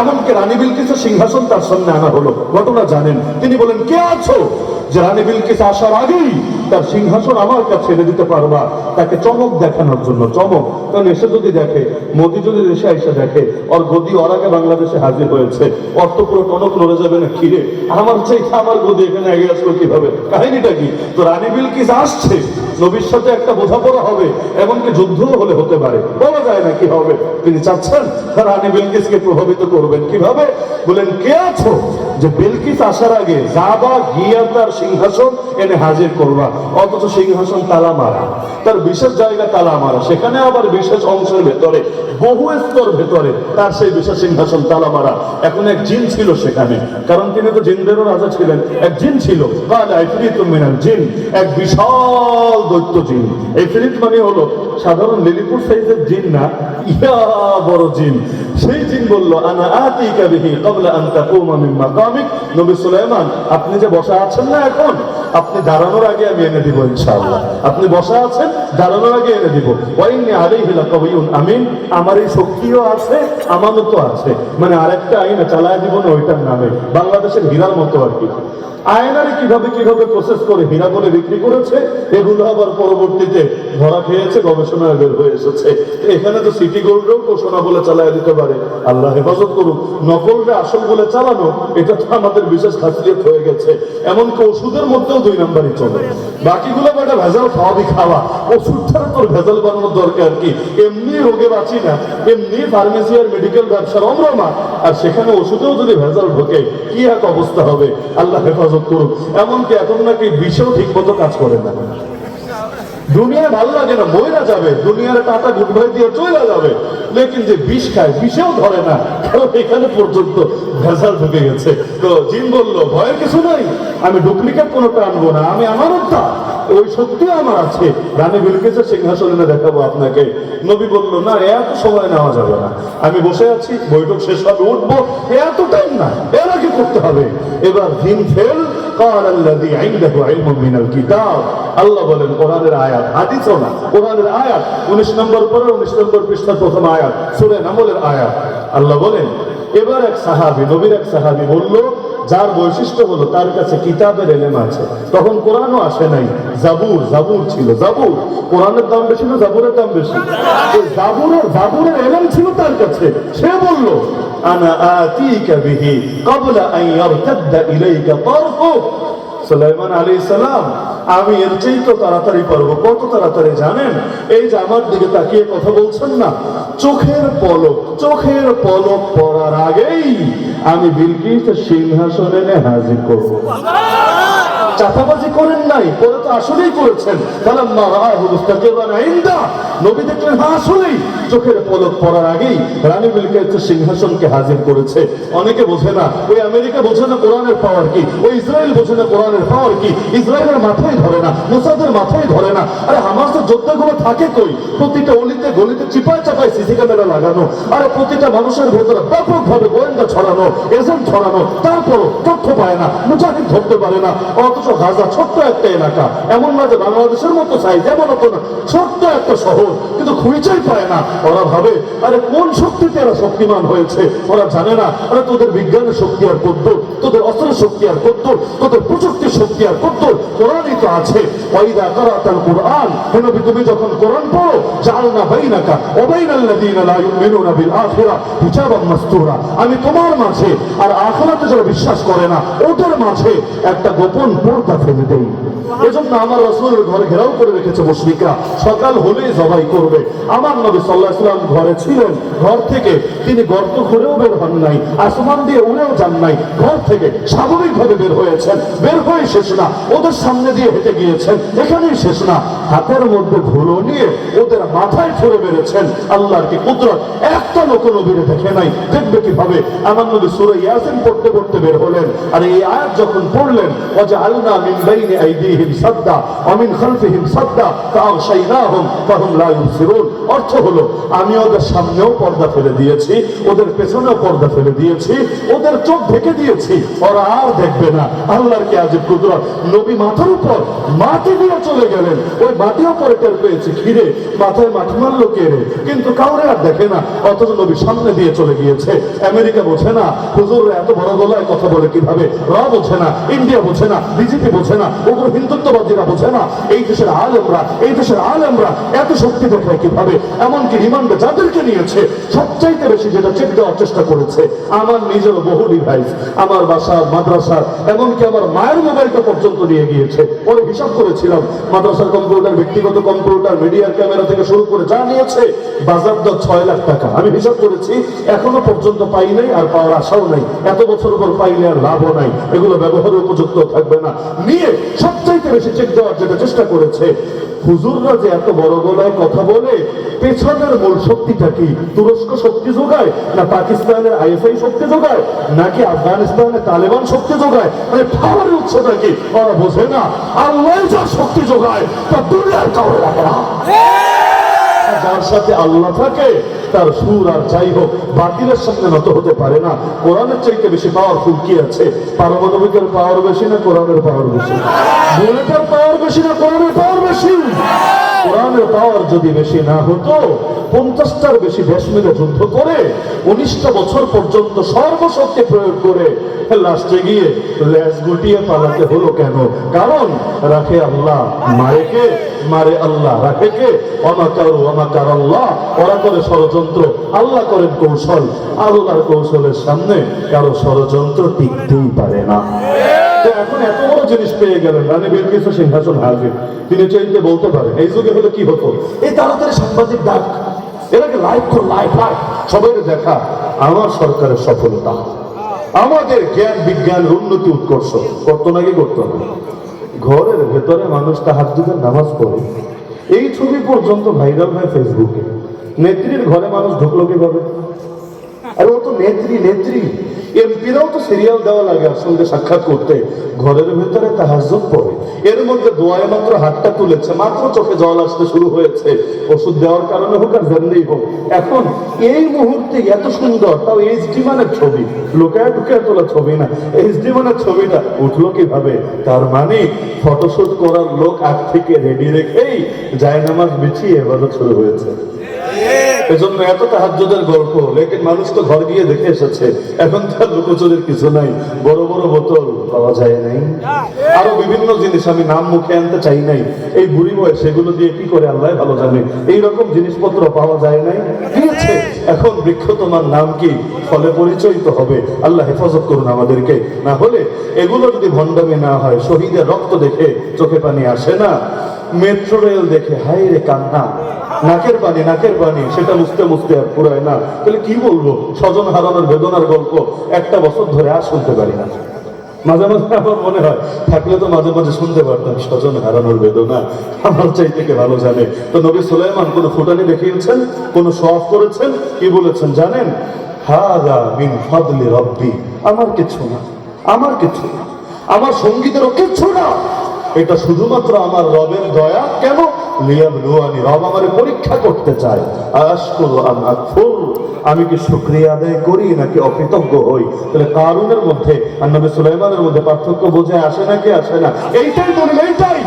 এমনকি রানী বিলকিসের সিংহাসন তার সামনে আনা হলো। ঘটনা জানেন। তিনি বলেন, কে আছো? যে রানী বিলকিস আসার আগেই তার সিংহাসন আমার কাছে এনে দিতে পারবা। তাকে চমক দেখানোর জন্য, চমক। কারণ এসে যদি দেখে, মোদি যদি দেশে এসে দেখে, ওর গদি ওর আগে বাংলাদেশে হাজির হয়েছে। অর তো পুরো টনক লড়ে যাবে না খিরে আমার চাইতে আমার গদি এখানে আগে আসলো কীভাবে? কাহিনীটা কি? তো রানী বিলকিস আসছে। নবীর সাথে একটা বোঝাপড়া হবে, এমনকি যুদ্ধও হলে হতে পারে। বলা যায় না কি হবে। তিনি চাচ্ছেন রানী বিলকিসকে প্রভাবিত করবেন কীভাবে? বলেন, কে আছো যে বিলকিস আসার আগে যাবা, গিয়া তার সিংহাসন এনে হাজির করবা, অথচ সিংহাসন তালা মারা তার বিশেষ জায়গা তালা মারা সেখানে আবার বিশেষ অংশের ভেতরে, বহু স্তর ভেতরে তার সেই বিশেষ সিংহাসন তালা মারা এখন এক জিন ছিল সেখানে, কারণ তিনি তো জিনদেরও রাজা ছিলেন। এক জিন ছিল মিনাল জিন এক বিশাল দৈত্য জিন এই ফিরিত মানে হলো সাধারণ লিলিপুর সাইজের জিন না, ইয়া বড় জিন। সেই জিন বলল, আনা আতিকা বিহি ক্বাবলা আন তাকুমা মিন মাকামিক। নবী সুলাইমান, আপনি যে বসা আছেন না এখন, আপনি দাঁড়ানোর আগে আমি এনে দিব ইনশাআল্লাহ। আপনি বসা আছেন, দাঁড়ানোর আগে এনে দিব। ওয়াইনি আলাইহি লাকাবিয়ুন আমিন। আমার এই শক্তিও আছে, আমানতও আছে। মানে আরেকটা আইন চালায় দিব না, ওইটার নামে। বাংলাদেশের হীরার মতো আর কি। আয়নারে কীভাবে কীভাবে প্রসেস করে হীরা বলে বিক্রি করেছে, এগুলো আবার পরবর্তীতে ধরা খেয়েছে, গবেষণায় বের হয়ে এসেছে। এখানে তো সিটি গোল্ডেও সোনা বলে চালায় দিতে পারে। আল্লাহ হেফাজত করুন নকলরে আসল বলে চালানো, এটা তো আমাদের বিশেষ খাসিয়ত হয়ে গেছে। এমনকি ওষুধের মধ্যেও দুই নাম্বারই চলে। বাকিগুলো বেটা ভেজাল খাওয়াবি খাওয়া। ওষুধটা তোর ভেজাল বানানোর দরকার কি? এমনি রোগে বাঁচি না। এমনি ফার্মেসি আর মেডিকেল ব্যবসার অমরমা। আর সেখানে ওষুধেও যদি ভেজাল ঢোকে, কি এক অবস্থা হবে? আল্লাহ হেফাজত করুক। এমনকি এখন নাকি বিষেও ঠিক মতো কাজ করে না। দুনিয়া ভালো লাগে না মহিলা যাবে, দুনিয়ার টাটা গুড বাই দিয়ে চলে যাবে। লেকিন যে বিষ খায়, বিষেও ধরে না, কারণ এখানে পর্যন্ত ভেজাল ঢুকে গেছে। তো জিন বলল, ভয়ের কিছু নাই, আমি ডুপ্লিকেট কোনোটা আনব না, আমি আমার হত্যা ওই সত্যি আমার আছে। রানী বিলকেসের সিংহাসনে দেখাবো আপনাকে। নবী বলল, না, এত সময় নেওয়া যাবে না। আমি বসে আছি, বৈঠক শেষ হবে, উঠবো, এত টাইম না, এর আগে করতে হবে। এবার দিন ফেল قال الذي عنده علم من الكتاب আল্লাহ বলেন কোরআনের আয়াত হাদিসও না কোরআনের আয়াত 19 নম্বর পরে 19 নম্বর পৃষ্ঠার প্রথম আয়াত সূরা নামলের আয়াত আল্লাহ বলেন এবার এক সাহাবী নবীর এক সাহাবী বলল যার বৈশিষ্ট্য হলো তার কাছে কিতাবের এলেম আছে তখন কোরআনও আসে নাই জাবুর জাবুর ছিল জাবুর কোরআনের দাম বেশি না জাবুরের দাম বেশি এই জাবুরের জাবুরের এলেম ছিল তার কাছে সে বলল আমি এর চেয়ে তো তাড়াতাড়ি পারব। কত তাড়াতাড়ি জানেন? এই যে আমার দিকে তাকিয়ে কথা বলছেন না, চোখের পলক চোখের পলক পড়ার আগেই আমি বিলকিস সিংহাসনে হাজির করব। চাপাবাজি করেন নাই পরে তো আসলেই করেছেন। নবী দেখলেন হ্যাঁ আসলেই। চোখের পলক পড়ার আগেই রানী বিলকিসের সিংহাসনকে হাজির করেছে। অনেকে বোঝে না, ওই আমেরিকা বোঝে না কোরআনের পাওয়ার কি? ওই ইসরায়েল বোঝে না কোরআনের পাওয়ার কি? ইসরায়েলের মাথায় ধরে না, মোসাদের মাথায় ধরে না। আরে হামাসের যোদ্ধাগুলো থাকে কই? প্রতিটা অলিতে গলিতে চিপায় চাপায় সিসি ক্যামেরা লাগানো। আরে, প্রতিটা মানুষের ভেতরে ব্যাপকভাবে গোয়েন্দা ছড়ানো, এজেন্ট ছড়ানো। তারপরও তথ্য পায় না, মুজাহিদ ধরতে পারে না। অথচ গাজা, ছোট্ট একটা এলাকা। এমন না যে বাংলাদেশের মতো এমন হতো ছোট্ট একটা শহর। কিন্তু খুঁজেই পায় না। ওরা ভাবে, আরে, কোন শক্তিতে এরা শক্তিমান হয়েছে? ওরা জানে না, আরে, তোদের বিজ্ঞানের শক্তি আর কদ্দুর, তোদের অস্ত্রের শক্তি আর কদ্দুর, তোদের প্রযুক্তির শক্তি আর কদ্দুর, কোরআনই তো আছে। ওয়াইদা কারাতাল কুরআন, হে নবী, তুমি যখন কোরআন পড়ো জাআলনা বাইনাকা ওয়া বাইনাল্লাযীনা লা ইউমিনুনা বিল আখিরা হিজাবাম মাসতুরা। আমি তোমার মাঝে, আর আখিরাতে যারা বিশ্বাস করে না, ওদের মাঝে একটা গোপন পর্দা ফেলে দেই এজন্য আমার রসুলের ঘরে ঘেরাও করে রেখেছে মুশরিকরা। সকাল হলেই জবাই করবে। আমার নবী সাল্লাহ সাল্লাম ঘরে ছিলেন। ঘর থেকে তিনি গর্ত ঘুরেও বের হন নাই, আসমান দিয়ে উড়েও যান নাই। ঘর থেকে স্বাভাবিকভাবে বের হয়েছেন। বের হয়ে শেষ না। ওদের সামনে দিয়ে হেঁটে গিয়েছেন। এখানেই শেষ না। হাতের মধ্যে ধুলো নিয়ে ওদের মাথায় ছুড়ে বেড়েছেন আল্লাহর কি কুদরত? একটা লোক নবীরে দেখে নাই। দেখবে কীভাবে? আমার নবী সুরে ইয়াসিন পড়তে পড়তে বের হলেন। আর এই আয়াত যখন পড়লেন আলনা মিন বাইনি আইদিহিম সাদ্দা খালফিহিম সাদ্দা ফাহুম লা ইউসিরুন অর্থ হলো আমি ওদের সামনেও পর্দা ফেলে দিয়েছি, ওদের পেছনেও পর্দা ফেলে দিয়েছি, ওদের চোখ ঢেকে দিয়েছি। ওরা আর দেখবে না। আল্লাহর কি আজব কুদরত? নবী মাথার উপর মাটি দিয়ে চলে গেলেন। ওই মাটিও পরে টের পেয়েছে। ঘিরে মাথায় মাথায় মাটি মারলো কে কিন্তু কাউরে আর দেখে না। অথচ নবী সামনে দিয়ে চলে গিয়েছে। আমেরিকা বোঝে না। হুজুর এত বড় গলায় কথা বলে কীভাবে? র বোঝে না, ইন্ডিয়া বোঝে না, বিজেপি বোঝে না ওগুলো হিন্দুত্ববাদীরা বোঝে না। এই দেশের আলেমরা, এই দেশের আলেমরা এত শক্তি দেখায় কীভাবে? এমনকি রিমান্ডে যাদেরকে নিয়েছে, সবচাইতে বেশি যেটা চেক দেওয়ার চেষ্টা করেছে, আমার নিজের বহু ডিভাইস আমার বাসা মাদ্রাসা এমনকি আমার মায়ের মোবাইলটা পর্যন্ত নিয়ে গিয়েছে। পরে হিসাব করেছিলাম, মাদ্রাসার কম্পিউটার ব্যক্তিগত কম্পিউটার মিডিয়ার ক্যামেরা থেকে শুরু করে যা নিয়েছে বাজার দর ছয় লাখ টাকা। আমি হিসাব করেছি, এখনও পর্যন্ত পাই নাই আর পাওয়ার আশাও নাই। এত বছর পর পাইলে আর লাভও নাই। এগুলো ব্যবহারের উপযুক্ত থাকবে না। নিয়ে সবচাইতে বেশি চেক দেওয়ার যেটা চেষ্টা করেছে, হুজুররা যে এত বড় গলায় কথা বলে, পেছনের মূল শক্তিটা কি? তুরস্ক শক্তি যোগায়, না পাকিস্তানের আইএসআই শক্তি যোগায়, নাকি আফগানিস্তানের তালেবান শক্তি যোগায়? মানে পাওয়ার উৎসটা কি? ওরা বোঝে না। আল্লাহ যা শক্তি যোগায়, তা দুনিয়ার কাউরে লাগে না। যার সাথে আল্লাহ থাকে, তার সুর আর যাই হোক, বাকিদের সামনে নত হতে পারে না। কোরআনের চাইতে বেশি পাওয়ারফুল কি আছে? পারমাণবিকের পাওয়ার বেশি না কোরআনের পাওয়ার বেশি? বুলেটের পাওয়ার বেশি না কোরআনের পাওয়ার বেশি? কোরআনের পাওয়ার যদি বেশি না হতো, পঞ্চাশটার বেশি মিলে যুদ্ধ করে উনিশটা বছর পর্যন্ত সর্বশক্তি প্রয়োগ করে লাস্টে গিয়ে ল্যাস গুটিয়ে পালাতে হলো কেন? কারণ রাখে আল্লাহ মারেকে মারে আল্লাহ, রাখে কে? অমাকার অমাকার আল্লাহ। ওরা করে ষড়যন্ত্র, আল্লাহ করেন কৌশল। আল্লাহর কৌশলের সামনে কারও ষড়যন্ত্র টিকতেই পারে না। এখন এত জিনিস পেয়ে গেলেন রানী বিলকিস সিংহাসন হাজির। তিনি চাইতে বলতে পারেন, এই যুগে হলে কি হতো? এই তাড়াতাড়ি সাংবাদিক ডাক। এটাকে লাইভ কর লাইভ লাইভ সবাই দেখা। আমার সরকারের সফলতা। আমাদের জ্ঞান বিজ্ঞানের উন্নতি, উৎকর্ষ। করতো নাকি করতো না ঘরের ভেতরে মানুষ তাহাজুদের নামাজ পড়ে। এই ছবি পর্যন্ত ভাইরাল হয় ফেসবুকে নেত্রীর ঘরে মানুষ ঢুকলো কীভাবে? আর ও তো নেত্রী নেত্রী। এমপিরাও তো সিরিয়াল দেওয়া লাগে সঙ্গে সাক্ষাৎ করতে। ঘরের ভেতরে তাহাজুদ পড়ে। এর মধ্যে দোয়ায় মাত্র হাতটা তুলেছে, মাত্র চোখে জল আসতে শুরু হয়েছে। ওষুধ দেওয়ার কারণে হোক আর যেমনি হোক, এখন এই মুহূর্তে এত সুন্দর, তাও এইচডি মানের ছবি। লোকায় ঢুকে তোলা ছবি না। এইচডি মানের ছবিটা উঠল কীভাবে? তার মানে ফটোশুট করার লোক আগ থেকে রেডি রেখেই জায়নামাজ বিছিয়ে এবারে শুরু হয়েছে। এজন্য এত তাহাজ্জুদের গল্প, লেকিন মানুষ তো ঘর গিয়ে দেখে এসেছে। এখন তার লুকোচুরির কিছু নাই, বড় বড় বোতল পাওয়া যায় নাই। আরও বিভিন্ন জিনিস আমি নাম মুখে আনতে চাই নাই। এই বুড়ি বয়স সেগুলো দিয়ে কি করে আল্লাহ ভালো জানে? এই রকম জিনিসপত্র পাওয়া যায় নাই? এখন বৃক্ষ তোমার নাম কি? ফলে পরিচয় তো হবে। আল্লাহ হেফাজত করুন আমাদেরকে। না হলে এগুলো যদি ভণ্ডামি না হয়, শহীদের রক্ত দেখে চোখে পানি আসে না। মেট্রো রেল দেখে হাই রে কান্না। নাকের পানি নাকের পানি সেটা মুছতে মুছতে আর ফুরায় না। তাহলে কি বলব? স্বজন হারানোর বেদনার গল্প একটা বছর ধরে আর শুনতে পারি না। মাঝে মাঝে আমার মনে হয়, থাকলে তো মাঝে মাঝে শুনতে পারতাম, স্বজন হারানোর বেদনা। আমার চাই থেকে ভালো জানে? তো নবী সুলাইমান কোনো ফুটানি দেখিয়েছেন? কোনো শখ করেছেন? কি বলেছেন জানেন? হাদা মিন ফাদলি রব্বি। আমার কিছু না, আমার কিছু না। আমার সঙ্গীতেরও কিচ্ছু না। এটা শুধুমাত্র আমার রবের দয়া? কেন? লিয়াম লুয়ানি রব আমার পরীক্ষা করতে চায়। আকফুর আমি কি শুক্রিয়া আদায় করি নাকি অকৃতজ্ঞ হই? তাহলে কারুনের মধ্যে, আর নবী সুলাইমানের মধ্যে পার্থক্য বোঝে আসে নাকি আসে না? এইটাই দলিল, এইটাই।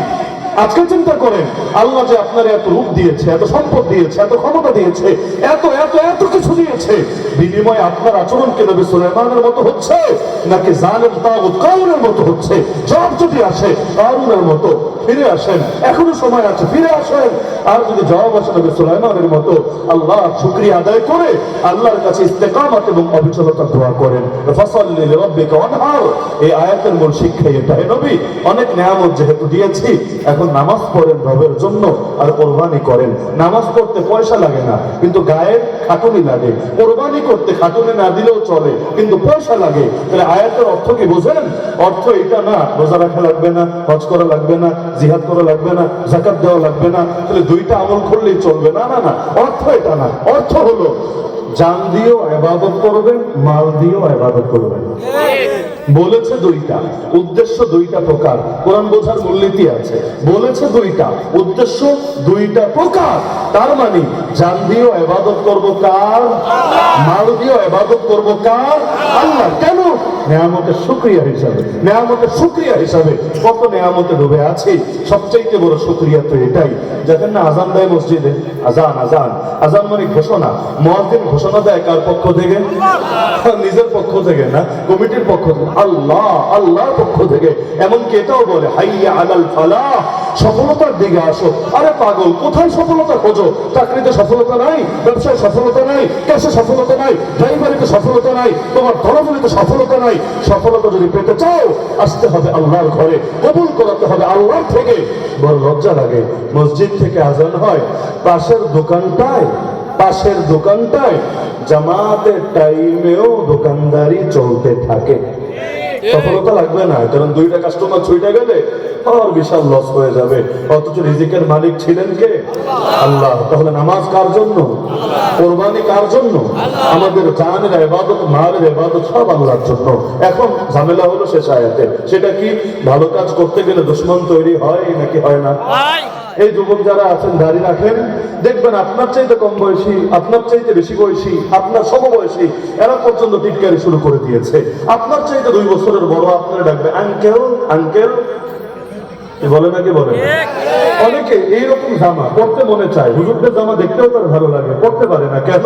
আজকে চিন্তা করেন, আল্লাহ যে আপনার এত রূপ দিয়েছে, এত সম্পদ দিয়েছে, এত ক্ষমতা দিয়েছে, এত এত এত কিছু দিয়েছে, বিনিময়ে আপনার আচরণ কি নবী সুলাইমানের মতো হচ্ছে? নাকি জালেম তাগুত কারুনের মতো হচ্ছে? জবাব যদি আসে, কারুনের মতো ফিরে আসেন। এখনও সময় আছে, ফিরে আসেন। আর যদি জবাব আসে নবী সুলাইমানের মতো, আল্লাহ শুকরিয়া আদায় করে আল্লাহর কাছে ইস্তেকামত এবং অবিচলতা দোয়া করেন। ফসল্লি লিরাব্বিকা ওয়ানহার। এই আয়াতের মূল শিক্ষা এটাই নবী, অনেক নিয়ামত যেহেতু দিয়েছি, এখন নামাজ পড়েন রবের জন্য আর কোরবানি করেন। নামাজ পড়তে পয়সা লাগে না, কিন্তু গায়ের খাটুনি লাগে। কোরবানি করতে খাটুনি না দিলেও চলে, কিন্তু পয়সা লাগে। তাহলে আয়াতের অর্থ কি বোঝেন? অর্থ এটা না, রোজা রাখা লাগবে না, হজ করা লাগবে না, জিহাদ করা লাগবে না জাকাত দেওয়া লাগবে না। তাহলে দুইটা আমল করলেই চলবে। না না না, অর্থ এটা না। অর্থ হলো জান দিয়েও আবাদত করবেন, মাল দিয়েও আবাদত করবেন। বলেছে দুইটা, উদ্দেশ্য দুইটা প্রকার। কোরআন বোঝার মূলনীতি আছে। বলেছে দুইটা, উদ্দেশ্য দুইটা প্রকার। তার মানে জান দিয়েও এবাদত করব কার? মাল দিয়েও এবাদত করব কার? আল্লাহ কেন? নেয়ামতের শুক্রিয়া হিসাবে। নেয়ামতের শুক্রিয়া হিসাবে। কত নেয়ামতে ডুবে আছে। সবচাইতে বড় শুক্রিয়া তো এটাই। দেখেন না আজান দেয় মসজিদে আজান আজান। আজান মানে ঘোষণা। মহাদিন ঘোষণা দেয় কার পক্ষ থেকে? নিজের পক্ষ থেকে না কমিটির পক্ষ থেকে। আল্লাহ আল্লাহর পক্ষ থেকে। এমনকি এটাও বলে হাইয়া আলাল ফালাহ। সফলতার দিকে আসো। আরে পাগল কোথায় সফলতা খোঁজো? চাকরিতে সফলতা নাই, ব্যবসায় সফলতা নাই, ক্যাশে সফলতা নাই, ড্রাইভারিতে সফলতা নাই, তোমার ধরাধরিতে সফলতা নাই। সফলতা যদি পেতে চাও, আসতে হবে আল্লাহর ঘরে, কবুল করাতে হবে আল্লাহর থেকে। বড় লজ্জা লাগে, মসজিদ থেকে আজান হয়, পাশের দোকানটায় পাশের দোকানটায় জামাতের টাইমেও দোকানদারি চলতে থাকে। সফলতা লাগবে না কারণ দুইটা কাস্টমার ছুইটা গেলে আর বিশাল লস হয়ে যাবে। অথচ রিজিকের মালিক ছিলেন কে? আল্লাহ। তাহলে নামাজ কার জন্য? কোরবানি কার জন্য? আমাদের জানের এবাদত মালের এবাদত সব আল্লাহর জন্য। এখন ঝামেলা হলো শেষ আয়াতে। সেটা কি ভালো কাজ করতে গেলে দুশ্মন তৈরি হয় নাকি হয় না? এই যুবক যারা আছেন দাঁড়িয়ে রাখেন। দেখবেন আপনার চাইতে কম বয়সী, আপনার চাইতে বেশি বয়সী, আপনার সমবয়সী, এরা পর্যন্ত টিটকারি শুরু করে দিয়েছে। আপনার চাইতে দুই বছরের বড় আপনারা ডাকবে আঙ্কেল আঙ্কেল বলে নাকি বলে অনেকে এইরকম জামা পড়তে মনে চায়। হুজুরদের জামা দেখতেও তার ভালো লাগে, পড়তে পারে না। কেন?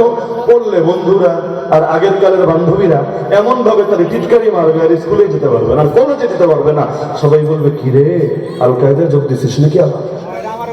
পড়লে বন্ধুরা আর আগের কালের বান্ধবীরা এমন ভাবে তার টিটকারি মারবে আর স্কুলে যেতে পারবে না কলেজে যেতে পারবে না। সবাই বলবে, কিরে আল কায়দায় যোগ দিছিস নাকি আবার?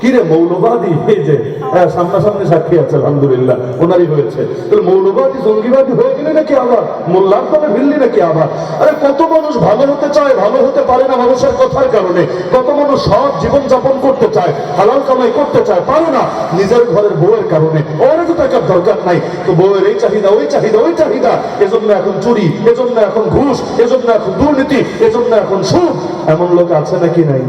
কিরে মৌলবাদী? এই যে হ্যাঁ সামনাসামনি সাক্ষী আছে, আলহামদুলিল্লাহ, ওনারই হয়েছে। তাহলে মৌলবাদী, জঙ্গিবাদী হয়ে গেলে নাকি আবার? মোল্লার দলে ভিল্লি নাকি আবার? আরে কত মানুষ ভালো হতে চায়, ভালো হতে পারে না মানুষের কথার কারণে? কত মানুষ সৎ জীবন যাপন করতে চায়, হালাল কামাই করতে চায়, পারে না নিজের ঘরের বউয়ের কারণে। ওরা তো টাকার দরকার নাই। তো বউয়ের এই চাহিদা, ওই চাহিদা ওই চাহিদা। এজন্য এখন চুরি, এজন্য এখন ঘুষ, এজন্য এখন দুর্নীতি, এজন্য এখন সুদ। এমন লোক আছে নাকি নাই?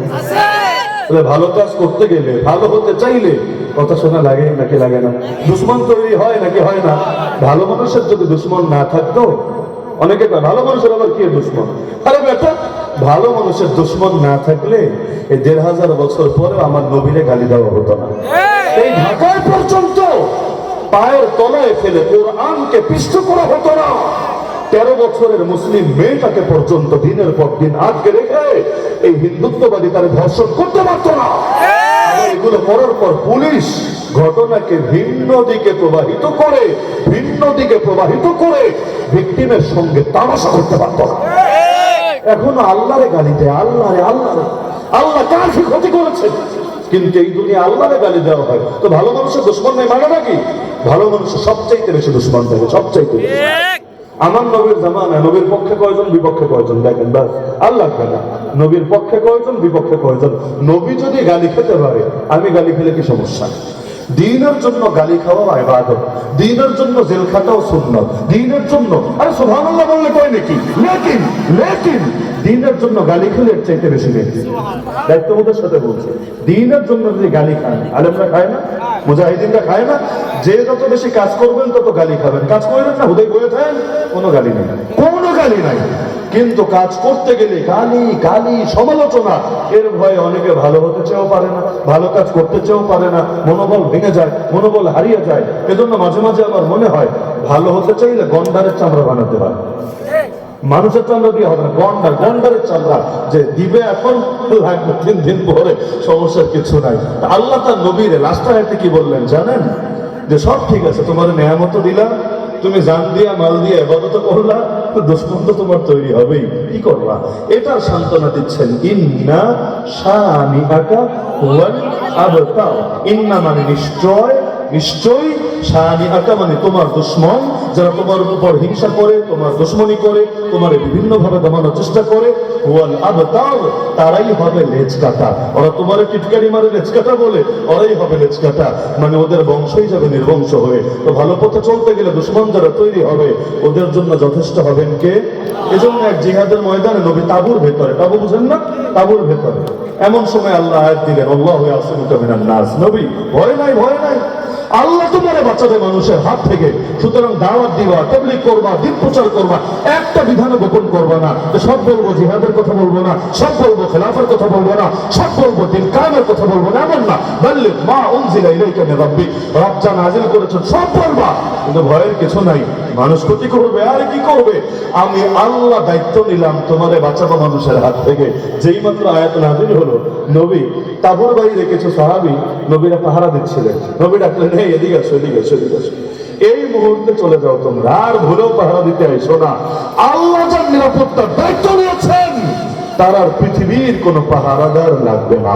তাহলে ভালো কাজ করতে গেলে, ভালো হতে চাইলে কথা শোনা লাগে নাকি লাগে না? দুশ্মন তৈরি হয় নাকি হয় না? ভালো মানুষের যদি দুশ্মন না থাকতো, অনেকে ভালো মানুষের আবার কি দুশ্মন? আরে বেটা, ভালো মানুষের দুশ্মন না থাকলে এই দেড় হাজার বছর পরে আমার নবীরে গালি দেওয়া হতো না। এই ঢাকায় পর্যন্ত পায়ের তলায় ফেলে কোরআনকে পিষ্ট করা হতো না। তেরো বছরের মুসলিম মেয়েটাকে পর্যন্ত দিনের পর দিন আটকে রেখে এই হিন্দুত্ববাদী তার ধর্ষণ করতে পারত না। এগুলো করার পর পুলিশ ঘটনাকে ভিন্ন দিকে প্রবাহিত করে, ভিন্ন দিকে প্রবাহিত করে ভিকটিমের সঙ্গে তামাশা করতে পারত না। এখনও আল্লাহরে গালি দেয়, আল্লাহরে আল্লাহরে। আল্লাহ কার কি ক্ষতি করেছে? কিন্তু এই দুনিয়া আল্লাহরে গালি দেওয়া হয়। তো ভালো মানুষের দুশ্মন নেই মানে নাকি? ভালো মানুষের সবচাইতে বেশি দুশ্মন থাকে সবচাইতে বেশি। আমার নবীর জামানা নবীর পক্ষে কয়জন, বিপক্ষে কয়জন? দেখেন, বাস। আল্লাহ নবীর পক্ষে কয়জন, বিপক্ষে কয়জন? নবী যদি গালি খেতে পারে, আমি গালি খেলে কি সমস্যা? দিনের জন্য গালি খাওয়া ইবাদত, দিনের জন্য জেল খাটাও সুন্নত, দিনের জন্য আরে সুবহানাল্লাহ বললে কয় নাকি? লেকিন লেকিন। দিনের জন্য গালি খেলে এর চাইতে বেশি নেই। দায়িত্ববোধের সাথে বলছে দিনের জন্য যদি গালি খান আলেমরা খায় না মুজাহিদিনরা খায় না যে যত বেশি কাজ করবেন তত গালি খাবেন। কাজ করবেন না হুদয় বয়ে থাকেন কোনো গালি নেই। কোনো গালি নাই। কিন্তু কাজ করতে গেলে গালি গালি সমালোচনা এর ভয়ে অনেকে ভালো হতে চেয়েও পারে না ভালো কাজ করতে চেয়েও পারে না মনোবল ভেঙে যায় মনোবল হারিয়ে যায়। এজন্য মাঝে মাঝে আমার মনে হয় ভালো হতে চাইলে গন্ডারের চামড়া বানাতে হয়। মানুষের চামড়া দিয়ে হবে না, গন্ডার, গন্ডারের চামড়া যে দিবে এখন তিন দিন পরে, সমস্যার কিছু নাই। আল্লাহ তার নবীরে আয়াতে কি বললেন জানেন? যে সব ঠিক আছে, তোমার নেয়ামত দিলাম, তুমি জান দিয়া, মাল দিয়ে এবাদত করলা তো তো তোমার তৈরি হবেই, কি করবা? এটার সান্ত্বনা দিচ্ছেন, ইন্না শানি আকা হুয়াল আবতার। ইন্না মানে নিশ্চয়, নিশ্চয়ই শাহানি আকা মানে তোমার দুশ্মন, যারা তোমার উপর হিংসা করে, তোমার দুশ্মনী করে, তোমার বিভিন্ন ভাবে দমানোর চেষ্টা করে, ওয়াল আবতার, তারাই হবে লেজ কাটা ওরা তোমার টিটকারি মারে লেজ কাটা বলে, ওরাই হবে লেজ কাটা মানে ওদের বংশই যাবে নির্বংশ হয়ে। তো ভালো পথে চলতে গেলে দুশ্মন যারা তৈরি হবে, ওদের জন্য যথেষ্ট হবেন কে? এজন্য এক জিহাদের ময়দানে নবী তাবুর ভেতরে। তাবু বুঝেন না? তাবুর ভেতরে। এমন সময় আল্লাহ আয়াত দিলেন, আল্লাহ আসিমুকা মিনান নাস। নবী, ভয় নাই ভয় নাই। আল্লাহ তোমার বাঁচাবে মানুষের হাত থেকে। সুতরাং দাওয়াত দিবা তবলিক করবা, দিন প্রচার করবা, একটা বিধান গোপন করবা না। সব বলব জিহাদের কথা বলব না, সব বলব খেলাফের কথা বলব না, সব বলব দিন কামের কথা বলব না, এমন না। বললে, মা, উনজিলা ইলাইকা মির রাব্বি। রব নাজিল করেছেন, সব বলবা, কিন্তু ভয়ের কিছু নাই। মানুষ ক্ষতি করবে, আর কি করবে? আমি আল্লাহ দায়িত্ব নিলাম তোমারে বাঁচাবো মানুষের হাত থেকে। যেই মাত্র আয়াত নাজিল হলো, নবী তাবুর বাইরে কিছু সাহাবি নবীরা পাহারা দিচ্ছিলেন। নবী ডাকলেন, এই, এদিকে আসো এদিকে আসো এদিকে আসো। এই মুহূর্তে চলে যাও তোমরা, আর ভুলেও পাহারা দিতে আইসো না। আল্লাহ যার নিরাপত্তার দায়িত্ব নিয়েছেন, তার আর পৃথিবীর কোন পাহারাদার লাগবে না।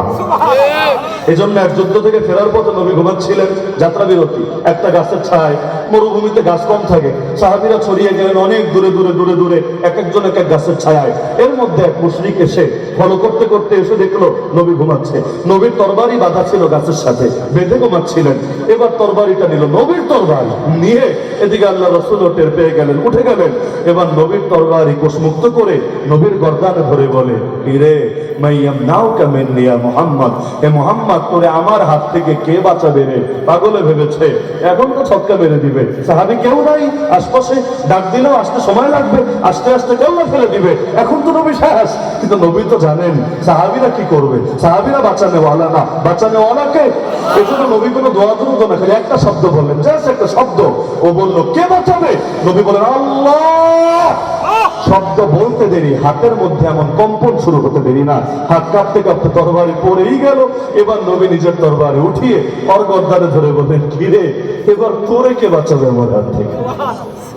এজন্য এক যুদ্ধ থেকে ফেরার পথে নবী ঘুমাচ্ছিলেন, যাত্রা বিরতি। একটা গাছের ছায়, মরুভূমিতে গাছ কম থাকে। সাহাবিরা ছড়িয়ে গেলেন অনেক দূরে দূরে দূরে দূরে এক একজন এক এক গাছের ছায় এর মধ্যে এক মুশরিক এসে ফলো করতে করতে এসে দেখল নবী ঘুমাচ্ছে। নবীর তরবারি বাঁধা ছিল গাছের সাথে, বেঁধে ঘুমাচ্ছিলেন। এবার তরবারিটা নিল নবীর তরবারি। নিয়ে এদিকে আল্লাহ রসুল টের পেয়ে গেলেন, উঠে গেলেন। এবার নবীর তরবারি কোষমুক্ত করে নবীর গর্দানে ধরে বলে ইরে মাইয়াম নাও কামেন নিয়া মোহাম্মদ? এ মোহাম্মদ তোরে আমার হাত থেকে কে বাঁচাবে রে? পাগলে ভেবেছে। এখন তো ছক্কা মেরে দিবে। সাহাবি কেউ নাই। আশপাশে ডাক দিলেও আসতে সময় লাগবে। আস্তে আস্তে কেউ না ফেলে দিবে। এখন তো নবী শেষ কিন্তু নবী তো জানেন, সাহাবিরা কি করবে? সাহাবিরা বাঁচানে ওয়ালা না। বাঁচানে ওয়ালাকে জন্য নবী কোনো দোয়া দরুদ না, খালি একটা শব্দ বললেন। জাস্ট একটা শব্দ। ও বলল, কে বাঁচাবে? নবী বলেন, আল্লাহ! শব্দ বলতে দেরি, হাতের মধ্যে এমন কম্পন শুরু হতে দেরি না। হাত কাঁপতে কাঁপতে তরবারি পড়েই গেল, এবার নবী নিজের তরবারি উঠিয়ে অর গদ্দারে ধরে বললেন, কিরে, এবার তোরে কে বাঁচাবে আমার হাত থেকে?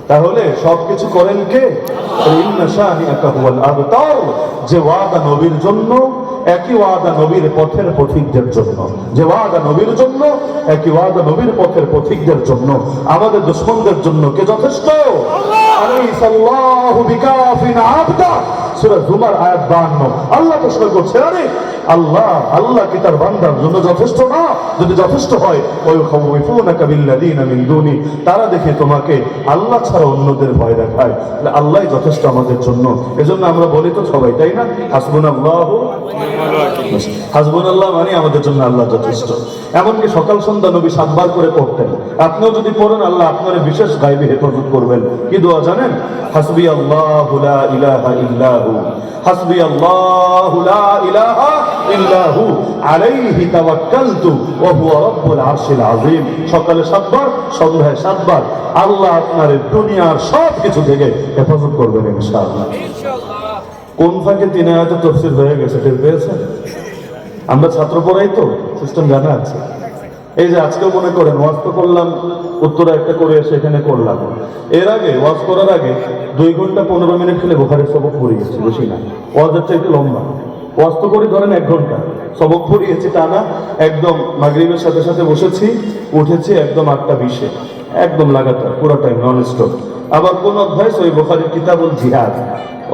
তাহলে সবকিছু করেন কে? যে ওয়াদা নবীর জন্য, একই ওয়াদা নবীর পথের পথিকদের জন্য। যে ওয়াদা নবীর জন্য, একই ওয়াদা নবীর পথের পথিকদের জন্য। আমাদের দুশ্মনদের জন্য কে যথেষ্ট? আলাইসাল্লাহু বিকাফিন আবদা। সূরা জুমার আয়াত 52 আল্লাহ প্রশ্ন করছে আরে, আল্লাহ আল্লাহ কি তার দেখে তোমাকে আল্লাহ ছাড়া অন্যদের ভয় দেখায়। তাহলে আল্লাহই যথেষ্ট আমাদের জন্য। এজন্য আমরা বলি তো সবাই, তাই না? হাসবুনাল্লাহু হাসবুনাল্লাহ মানে আমাদের জন্য আল্লাহ যথেষ্ট। এমনকি সকাল সন্ধ্যা নবী সাতবার করে পড়তেন। আপনিও যদি পড়েন, আল্লাহ আপনার বিশেষ গাইবে হেফাজত করবেন। কি দোয়া জানেন? হাসবি আল্লাহ লা ইলাহা ইল্লাহু। হাসবি আল্লাহ লা ইলাহা ইল্লাহু। আলাইহি তাওয়াক্কালতু ওয়া হুয়া রাব্বুল আরশিল আযীম। সকালে সাতবার সন্ধ্যায় সাতবার আল্লাহ আপনার দুনিয়ার সব কিছু থেকে হেফাজত করবেন ইনশাআল্লাহ। কোন ফাঁকে তিন আয়াতে তফসিল হয়ে গেছে টের পেয়েছেন? আমরা ছাত্র পড়াই তো সিস্টেম জানা আছে। এই যে আজকেও মনে করেন ওয়াজ তো করলাম উত্তরে একটা করে এসে এখানে করলাম। এর আগে ওয়াজ করার আগে দুই ঘণ্টা পনেরো মিনিট খেলে বোখারের সবক পড়িয়েছি, বেশি না। ওয়াজের চাইতে লম্বা। ওয়াজ তো করি ধরেন এক ঘণ্টা। সবক পড়িয়েছি তা না একদম মাগরিবের সাথে সাথে বসেছি, উঠেছি একদম আটটা বিশে। একদম লাগাতার, পুরো টাইম নন স্টপ আবার কোন অধ্যায় সই বোখারির কিতাবুল জিহাদ।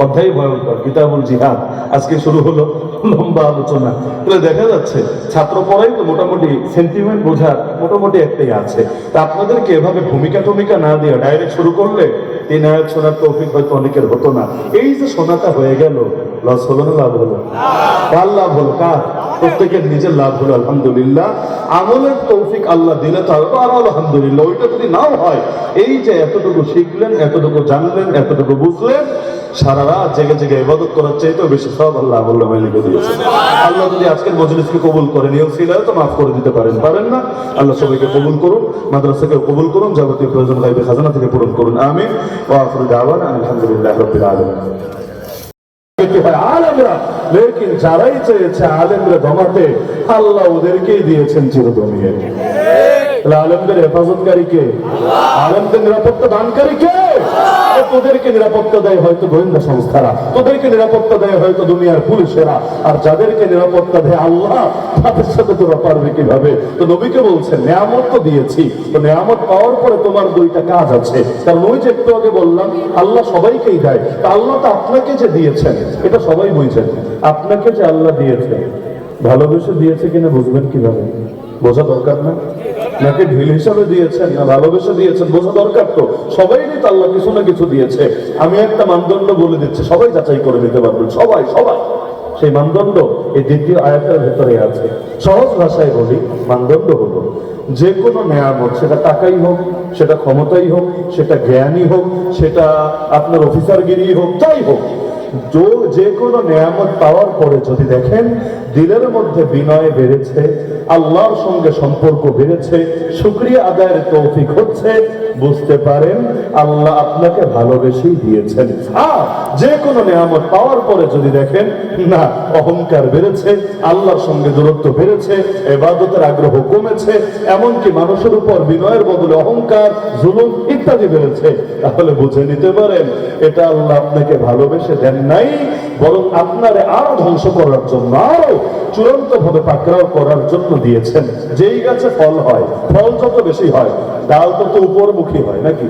অধ্যায় ভয়ঙ্কর, কিতাবুল জিহাদ। আজকে শুরু হলো লম্বা আলোচনা। তাহলে দেখা যাচ্ছে, ছাত্র পড়াই তো মোটামুটি সেন্টিমেন্ট বোঝার মোটামুটি একটাই আছে। তা আপনাদেরকে এভাবে ভূমিকা টমিকা না দিয়ে ডাইরেক্ট শুরু করলে তিন আয়াত শোনার তৌফিক হয়তো অনেকের হতো না। এই যে শোনাটা হয়ে গেল লস হলো না লাভ হলো? কার লাভ হলো? কার? প্রত্যেকের নিজের লাভ হলো, আলহামদুলিল্লাহ। আমলের তৌফিক আল্লাহ দিলে তো আরও আরও আলহামদুলিল্লাহ। ওইটা যদি নাও হয়, এই যে এতটুকু শিখলেন, এতটুকু জানলেন, এতটুকু বুঝলেন সারা রাত জেগে জেগে ইবাদত করার চাইতেও বেশি সব আল্লাহ বললাম লিখে দিয়েছে। আল্লাহ যদি আজকের মজলিসকে কবুল করে নিয়েও ছিল তো মাফ করে দিতে পারেন। পারেন না আল্লাহ সবাইকে কবুল করুন মাদ্রাসাকে কবুল করুন যাবতীয় প্রয়োজন গাইবে খাজানা থেকে পূরণ করুন। আমি ওয়া আখিরু দাওয়ানা আলহামদুলিল্লাহ হয় আলেমরা লেকিন যারাই চেয়েছে আলেমরা আল্লাহ ওদেরকেই দিয়েছেন চিরদমিয়ে। আলেমদের হেফাজতকারী কে? আলেমদের নিরাপত্তা দানকারী কে? তোদেরকে নিরাপত্তা দেয় হয়তো গোয়েন্দা সংস্থারা, তোদেরকে নিরাপত্তা দেয় হয়তো দুনিয়ার পুলিশেরা, আর যাদেরকে নিরাপত্তা দেয় আল্লাহ, তাদের সাথে তোরা পারবে কীভাবে? তো নবীকে বলছেন, নিয়ামত তো দিয়েছি, তো নিয়ামত পাওয়ার পরে তোমার দুইটা কাজ আছে। কারণ ওই যে একটু আগে বললাম, আল্লাহ সবাইকেই দেয়। তা আল্লাহ তো আপনাকে যে দিয়েছেন, এটা সবাই বুঝছেন আপনাকে যে আল্লাহ দিয়েছে ভালোবেসে দিয়েছে কিনা বুঝবেন কীভাবে? বোঝা দরকার না? নাকি ঢিল হিসাবে দিয়েছেন না ভালোবেসে দিয়েছেন? বোঝা দরকার তো। সবাই তো আল্লাহ কিছু না কিছু দিয়েছে। আমি একটা মানদণ্ড বলে দিচ্ছি, সবাই যাচাই করে নিতে পারবেন, সবাই সবাই। সেই মানদণ্ড এই দ্বিতীয় আয়াতের ভেতরে আছে। সহজ ভাষায় বলি, মানদণ্ড হলো যে কোনো নেয়ামত, সেটা টাকাই হোক, সেটা ক্ষমতাই হোক, সেটা জ্ঞানই হোক, সেটা আপনার অফিসারগিরি হোক, যাই হোক যো- কোনো নেয়ামত পাওয়ার পরে যদি দেখেন, দিলের মধ্যে বিনয় বেড়েছে, আল্লাহর সঙ্গে সম্পর্ক বেড়েছে, শুক্রিয়া আদায়ের তৌফিক হচ্ছে, বুঝতে পারেন, আল্লাহ আপনাকে ভালোবেসেই দিয়েছেন। আর যে কোনো নেয়ামত পাওয়ার পরে যদি দেখেন, না, অহংকার বেড়েছে, আল্লাহর সঙ্গে দূরত্ব বেড়েছে, এবাদতের আগ্রহ কমেছে, এমনকি মানুষের উপর বিনয়ের বদলে অহংকার, জুলুম ইত্যাদি বেড়েছে, তাহলে বুঝে নিতে পারেন, এটা আল্লাহ আপনাকে ভালোবেসে দেন নাই, বরং আপনারে আরও ধ্বংস করার জন্য, আরও চূড়ান্ত ভাবে পাকড়াও করার জন্য দিয়েছেন। যেই গাছে ফল হয়, ফল যত বেশি হয়, ডাল তত উপরমুখী হয়, নাকি?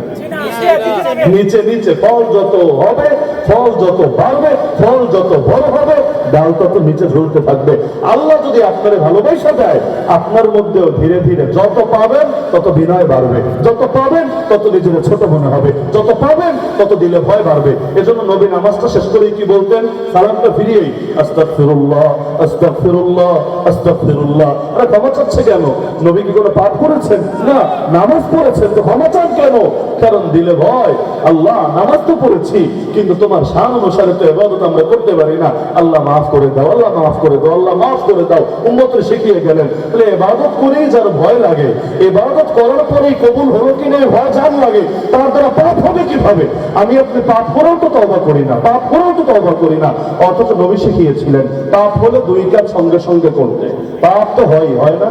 নিচে নিচে, ফল যত হবে, ফল যত বাড়বে, ফল যত বড় হবে, ডাল তত নিচে ঝুলতে থাকবে। আল্লাহ যদি আপনার ভালোবাসা দেয়, আপনার মধ্যেও ধীরে ধীরে যত পাবেন, তত বিনয় বাড়বে। যত পাবেন, তত নিজের ছোট মনে হবে। যত পাবেন, তত দিলে ভয় বাড়বে। এজন্য নবী নামাজটা শেষ করেই কি বলতেন? সালামটা ফিরিয়েই, আস্তাগফিরুল্লাহ আস্তাগফিরুল্লাহ আস্তাগফিরুল্লাহ। আরে ক্ষমা চাচ্ছে কেন? নবী কি কোনো পাপ করেছেন? না, নামাজ পড়েছেন তো ক্ষমা চান কেন? কারণ দিলে ভয়। আল্লাহ নামাজ তো পড়েছি, কিন্তু তোমার শান অনুসারে তো এবাদত আমরা করতে পারি না। আল্লাহ মাফ করে দাও, আল্লাহ মাফ করে দাও, আল্লাহ মাফ করে দাও। উম্মতের শিখিয়ে গেলেন তাহলে এবাদত করেই যার ভয় লাগে এবাদত করার পরেই কবুল হলো কি না ভয় জান লাগে, তার দ্বারা পাপ হবে কীভাবে? আমি আপনি পাপ করেও তো তবা করি না, পাপ করেও তো তবা করি না। অথচ নবী শিখিয়েছিলেন, পাপ হলে দুই কাজ সঙ্গে সঙ্গে করতে। পাপ তো হয় হয় না?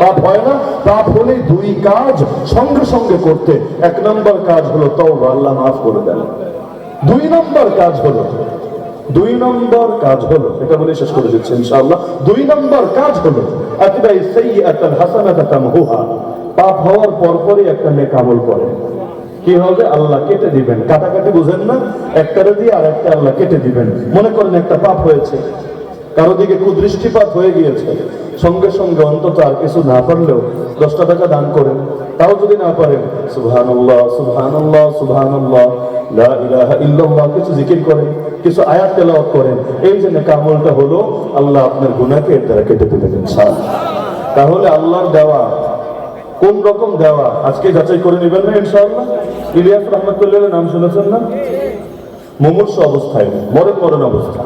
পাপ হয় না, পাপ হলে দুই কাজ সঙ্গে সঙ্গে করতে। এক নম্বর কাজ হলো তওবা, আল্লাহ মাফ করে দেন। দুই নম্বর কাজ হলো, দুই নম্বর কাজ হলো, এটা বলে শেষ করে দিচ্ছি ইনশাআল্লাহ। দুই নম্বর কাজ হলো আকিবাই সাইয়্যাতাল হাসানাতা তামহুহা। পাপ হওয়ার পরপরই একটা নেক আমল করেন কি হবে? আল্লাহ কেটে দিবেন। কাটাকাটি বুঝেন না? একটারে দিয়ে আর একটা আল্লাহ কেটে দিবেন। মনে করেন একটা পাপ হয়েছে। কারও দিকে কুদৃষ্টিপাত হয়ে গিয়েছে। সঙ্গে সঙ্গে অন্তত আর কিছু না পারলেও দশটা টাকা দান করেন। তাও যদি না পারেন, সুবহানাল্লাহ সুবহানাল্লাহ সুবহানাল্লাহ কিছু জিকির করেন, কিছু আয়াত তেলাওয়াত করেন, এই যে নেক আমলটা হলো আল্লাহ আপনার গুনাহকে এর দ্বারা কেটে ইনশাআল্লাহ। তাহলে আল্লাহর দেওয়া, কোন রকম দেওয়া? আজকে যাচাই করে নেবেন না, ইনশাআল্লাহ? ইলিয়াস রহমতুল্লাহ নাম শুনেছেন না? মুমূর্ষ অবস্থায়, মরণ মরণ অবস্থা।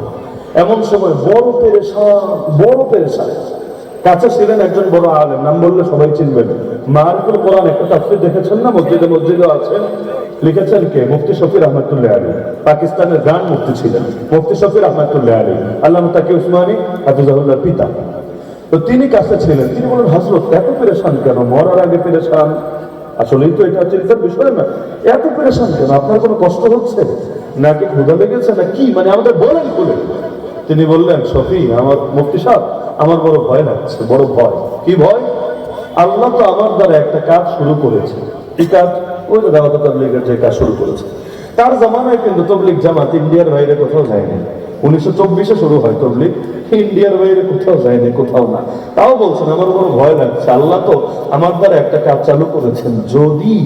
এমন সময় বড় পেরেশান বড় পেরেশান। কাছে ছিলেন একজন বড় আলেম, নাম বললে সবাই চিনবেন। মাহারুল কোরআন একটা তাফসীর দেখেছেন না? মসজিদে মসজিদে আছেন লিখেছেন কে? মুফতি শফির আহমদুল্লাহ আলী। পাকিস্তানের গান মুফতি ছিলেন। মুফতি শফির আহমদুল্লাহ আলী। আল্লাহ তাকে উসমানী, হাফিজাহুল্লাহ পিতা। তো তিনি কাছে ছিলেন। তিনি বলেন হাজরত এত পেরেশান কেন? মরার আগে পেরেশান? আসলেই তো এটা চিন্তার বিষয় না। এত পেরেশান কেন? আপনার কোনো কষ্ট হচ্ছে? নাকি ক্ষুধা লেগেছে? না কি? মানে আমাদের বলেন খুলে তিনি বললেন, শফি, আমার মুফতি সাহেব, আমার বড় ভয় লাগছে, বড় ভয়। কি ভয়? আল্লাহ তো আমার দ্বারা একটা কাজ শুরু করেছে। এই কাজ? ওই দাওয়াত তাবলিগের যে কাজ শুরু করেছে। তার জামানায় কিন্তু তবলিক জামাত ইন্ডিয়ার বাইরে কোথাও যায়নি। উনিশশো শুরু হয় ইন্ডিয়ার বাইরে কোথাও যায়নি, কোথাও না। তাও বলছেন, আমার বড় ভয় লাগছে। আল্লাহ তো আমার দ্বারা একটা কাজ চালু করেছেন। যদি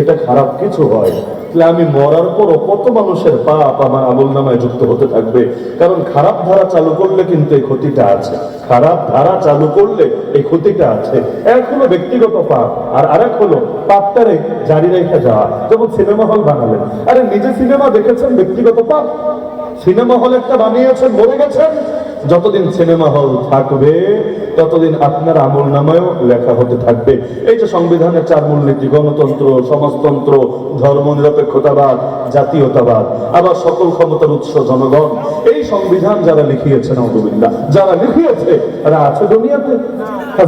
এটা খারাপ কিছু হয়, তাহলে আমি মরার পরও কত মানুষের পাপ আমার আমল নামায় যুক্ত হতে থাকবে। কারণ খারাপ ধারা চালু করলে কিন্তু এই ক্ষতিটা আছে। খারাপ ধারা চালু করলে এই ক্ষতিটা আছে। এক হলো ব্যক্তিগত পাপ, আর আরেক হলো পাপটারে জারি রেখে যাওয়া। যেমন সিনেমা হল বানালেন। আরে নিজে সিনেমা দেখেছেন ব্যক্তিগত পাপ? সিনেমা হল একটা বানিয়েছেন মরে গেছেন যতদিন সিনেমা হল থাকবে, ততদিন আপনার আমল নামায়ও লেখা হতে থাকবে। এই যে সংবিধানের চার মূলনীতি, গণতন্ত্র, সমাজতন্ত্র, ধর্ম, নিরপেক্ষতাবাদ, জাতীয়তাবাদ, আবার সকল ক্ষমতার উৎস জনগণ, এই সংবিধান যারা লিখিয়েছেন আলহামদুলিল্লাহ যারা লিখিয়েছে, তারা আছে দুনিয়াতে।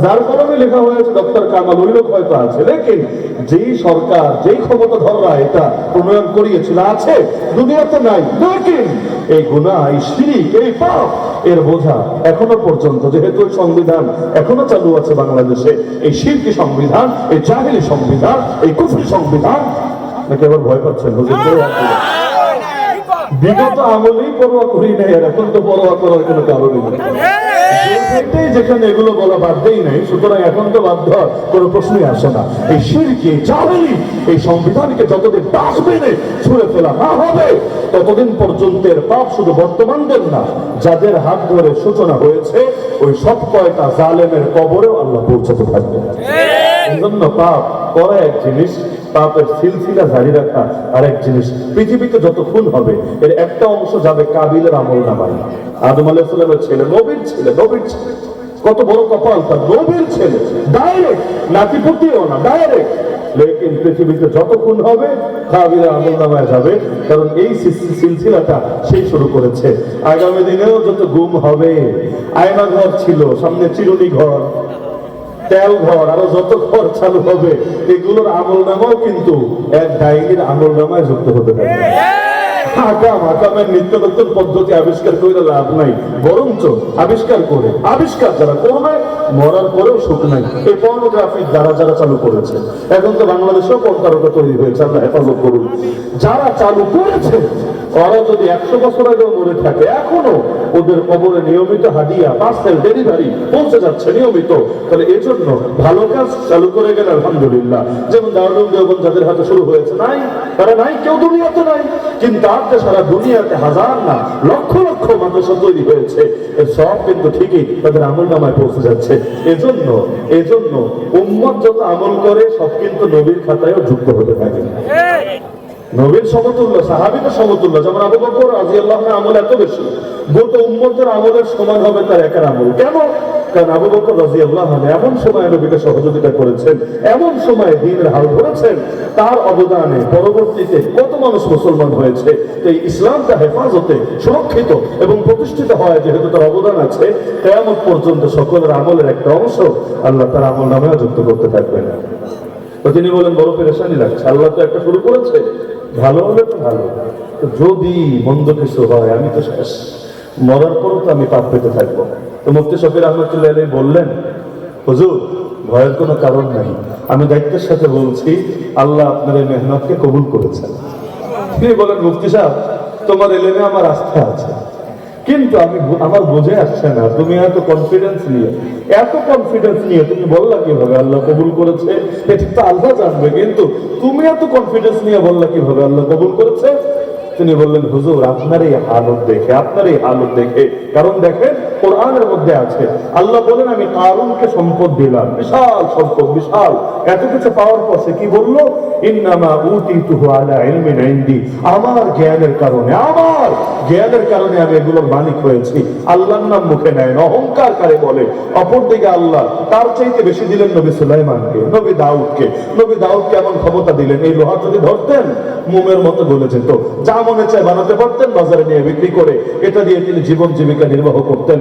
যার কারণে লেখা হয়েছে, ডক্টর কামাল ওই লোক হয়তো আছে, লেকিন যেই সরকার, যেই ক্ষমতা ধররা এটা প্রণয়ন করিয়েছিল, আছে, দুনিয়াতে নাই। লেকিন এই গুণা এই শিরিক, এই পাপ, এর বোঝা এখনও পর্যন্ত যেহেতু এই সংবিধান এখনও চালু আছে বাংলাদেশে এই শিল্পী সংবিধান এই জাহিলি সংবিধান এই কুফরি সংবিধান নাকি আবার ভয় পাচ্ছেন। বিগত আমলেই পরোয়া করি নাই আর এখন তো পরোয়া করার কোনো কারণই নেই। যেখানে এগুলো বলা বাধ্যই সুতরাং এখন তো বাধ্য, কোনো প্রশ্নই আসে না। এই এই সংবিধানকে যতদিন ছুঁড়ে ফেলা না হবে, ততদিন পর্যন্ত এর পাপ শুধু বর্তমানদের না, যাদের হাত ধরে সূচনা হয়েছে, ওই সব কয়টা জালেমের কবরেও আল্লাহ পৌঁছাতে থাকবে জন্য পাপ করা এক জিনিস পাপের সিলসিলা জারি রাখা আর এক জিনিস। পৃথিবীতে যত খুন হবে, এর একটা অংশ যাবে কাবিলের আমল নামাই আদম আলাইসাল্লামের ছেলে, নবীর ছেলে নবীর ছেলে। কত বড় কপাল তার, নবীর ছেলে। ডাইরেক্ট নাতিপুতিও না ডাইরেক্ট লেকিন পৃথিবীতে যত খুন হবে কাবিরা আমল নামায় যাবে। কারণ এই সিল- সিলসিলাটা সেই শুরু করেছে। আগামী দিনেও যত গুম হবে আয়না ঘর ছিল, সামনে চিরুনি ঘর। তেল ঘর আরও যত ঘর চালু হবে, এগুলোর আমল নামাও কিন্তু এক ডাইনির আমল নামায় যুক্ত হতে পারে এই হেফাজত করুন। যারা চালু করেছে, ওরা যদি একশো বছর আগেও থাকে, এখনও ওদের কবরে নিয়মিত হাদিয়া পার্সেল ডেলিভারি পৌঁছে যাচ্ছে নিয়মিত। তাহলে এজন্য ভালো কাজ চালু করে গেলে আলহামদুলিল্লাহ। যেমন দারুল দেওবন যাদের হাতে শুরু হয়েছে, নাই, তারা নাই, কেউ দুনিয়াতে নাই। কিন্তু আজকে সারা দুনিয়াতে হাজার না, লক্ষ লক্ষ মানুষ তৈরি হয়েছে। সব কিন্তু ঠিকই, তাদের আমল নামায় পৌঁছে যাচ্ছে। এজন্য এজন্য উম্মত যত আমল করে, সব কিন্তু নবীর খাতায়ও যুক্ত হতে থাকে। নবীর সমতুল্য, সাহাবিদের সমতুল্য। যেমন আবু বকর রাদিয়াল্লাহু আনহু আমল এত বেশি। গোটা উম্মতের আমলের সমান হবে তার একার আমল। কেন? কারণ আবু বকর রাদিয়াল্লাহু আনহু এমন সময় নবীকে সহযোগিতা করেছেন, এমন সময় দ্বীনের হাল ধরেছেন, তার অবদানে পরবর্তীতে কত মানুষ মুসলমান হয়েছে এই ইসলামটা হেফাজতে সুরক্ষিত এবং প্রতিষ্ঠিত হয় যেহেতু তার অবদান আছে, কেয়ামত পর্যন্ত সকলের আমলের একটা অংশ আল্লাহ তার আমল নামেও যুক্ত করতে থাকবেন। তিনি বলেন, বড় পেরেশানি লাগছে। আল্লাহ তো একটা শুরু করেছে। ভালো হলে তো ভালো। যদি মন্দ কিছু হয়, আমি তো শেষ। মরার পরও তো আমি পাপ পেতে থাকব। তো মুফতি শফির আহমদুল্লাহ আলী বললেন, হুজুর, ভয়ের কোনো কারণ নাই। আমি দায়িত্বের সাথে বলছি, আল্লাহ আপনার এই মেহনতকে কবুল করেছেন। তিনি বলেন, মুফতি সাহেব, তোমার এলেমে আমার আস্থা আছে। কিন্তু আমি আমার বোঝে আসছে না, তুমি এত কনফিডেন্স নিয়ে। এত কনফিডেন্স নিয়ে তুমি বললা কীভাবে? আল্লাহ কবুল করেছে এটা তো আল্লাহ জানবে, কিন্তু তুমি এত কনফিডেন্স নিয়ে বললা কীভাবে? আল্লাহ কবুল করেছে? তিনি বললেন, হুজুর, আপনার এই হালত দেখে, আপনার এই হালত দেখে। কারণ দেখেন কোরআনের মধ্যে আছে। আল্লাহ বলেন, আমি কারুনকে সম্পদ দিলাম। বিশাল সম্পদ, বিশাল। এত কিছু পাওয়ার পর সে কি বলল? ইন্নামা আমার জ্ঞানের কারণে, আমার জ্ঞানের কারণে আমি এগুলোর মালিক হয়েছি। আল্লাহর নাম মুখে নেয় অহংকার কারে বলে? আল্লাহ তার চাইতে বেশি দিলেন নবী সুলাইমানকে, নবী দাউদকে। নবী দাউদকে এমন ক্ষমতা দিলেন, এই লোহা যদি ধরতেন, মোমের মতো গলে যেত। যা মনে চায় বানাতে পারতেন বাজারে নিয়ে বিক্রি করে। এটা দিয়ে তিনি জীবন জীবিকা নির্বাহ করতেন।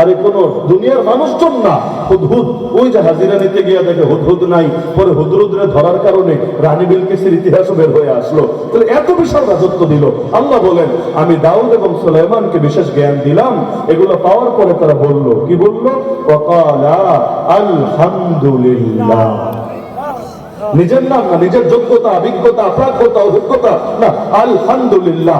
আরে কোন দুনিয়ার মানুষজন না। হুদহুদ, ওই যে হাজিরা নিতে দেখে হুদহুদ নাই, পরে হুদরুদরে ধরার কারণে রানী বিলকিসের ইতিহাসও বের হয়ে আসলো। তাহলে এত বিশাল রাজত্ব দিল। আল্লাহ বলেন, আমি দাউদ এবং সুলাইমানকে বিশেষ জ্ঞান দিলাম। এগুলো পাওয়ার পরে তারা বলল, কি বলল? আলহামদুলিল্লাহ। নিজের নাম না, নিজের যোগ্যতা, অভিজ্ঞতা প্রাজ্ঞতা অভিজ্ঞতা, না, আলহামদুলিল্লাহ।